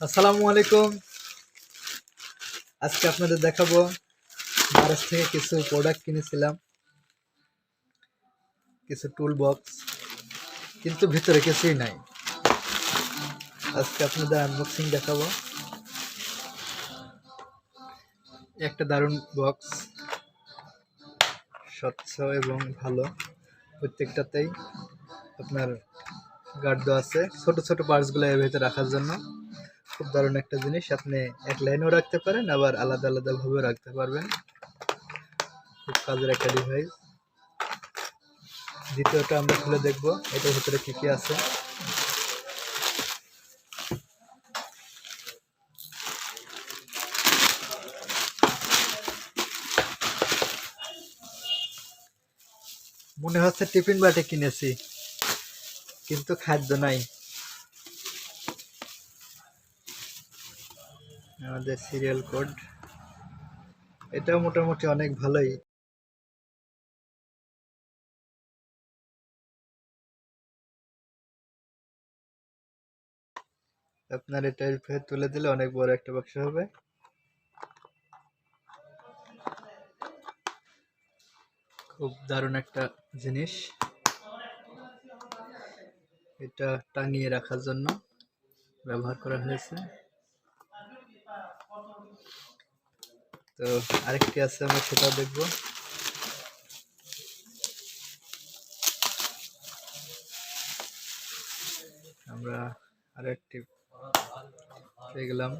আসসালামু আলাইকুম। আজকে আপনাদের দেখাবো বারাস থেকে কিছু প্রোডাক্ট কিনেছিলাম। কিছু টুল বক্স কিন্তু ভিতরে কিছুই নাই। আজকে আপনাদের আনবক্সিং দেখাবো। একটা দারুণ বক্স স্বচ্ছ এবং ভালো প্রত্যেকটাতেই আপনার গার্ড আছে। ছোট ছোট পার্টসগুলো এর ভেতরে রাখার জন্য। খুব দারুণ একটা জিনিস। আপনি এক লাইনেও রাখতে পারেন, আবার আলাদা আলাদাভাবেও রাখতে পারবেন। খুব কাজের একটা ডিভাইস দ্বিতীয়টা আমরা খুলে দেখব, এটার ভিতরে কী কী আছে। মনে হচ্ছে টিফিন বাটি কিনেছি, কিন্তু খাদ্য নাই। আমাদের সিরিয়াল কোড এটাও মোটামুটি অনেক ভালোই। আপনার এটা তুলে দিলে অনেক বড় একটা বাক্স হবে। খুব দারুণ একটা জিনিস। এটা টাঙিয়ে রাখার জন্য ব্যবহার করা হয়েছে। তো আরেকটি আছে আমরা সেটা দেখব। আমরা আরেকটি পেয়ে গেলাম।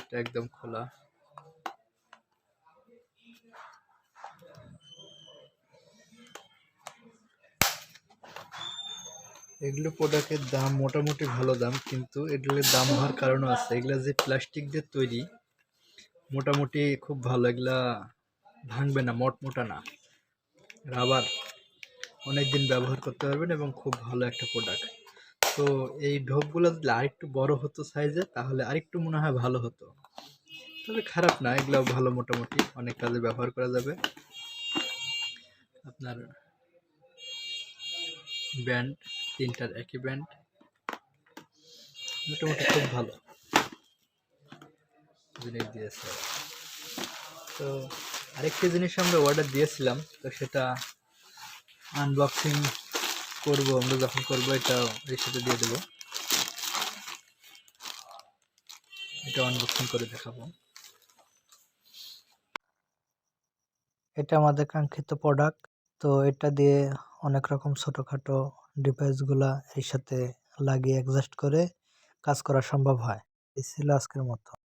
এটা একদম খোলা। এগুলো প্রোডাক্টের দাম মোটামুটি ভালো দাম, কিন্তু এগুলোর দাম হওয়ার কারণও আছে। এগুলো যে প্লাস্টিক দিয়ে তৈরি, মোটামুটি খুব ভালো। এগুলা ভাঙবে না মোট মোটা না। রাবার অনেক দিন ব্যবহার করতে পারবেন এবং খুব ভালো একটা প্রোডাক্ট তো এই ঢোপগুলো যদি আরেকটু বড় হতো সাইজে তাহলে আরেকটু মনে হয় ভালো হতো। তবে খারাপ না এগুলো ভালো মোটামুটি। অনেক কাজে ব্যবহার করা যাবে। আপনার ব্যান্ড তিনটার একই ব্যান্ড। মোটামুটি খুব ভালো। জিনিস দিয়েছে। তো আরেকটি জিনিস আমরা অর্ডার দিয়েছিলাম, তো সেটা আনবক্সিং করব, আমরা যখন করব এটা এর সাথে দিয়ে দেবো। এটা আনবক্সিং করে দেখাবো। এটা আমাদের কাঙ্ক্ষিত প্রোডাক্ট তো এটা দিয়ে অনেক রকম ছোটোখাটো ডিভাইসগুলা এর সাথে লাগিয়ে অ্যাডজাস্ট করে কাজ করা সম্ভব হয়। এই ছিল আজকের মতো।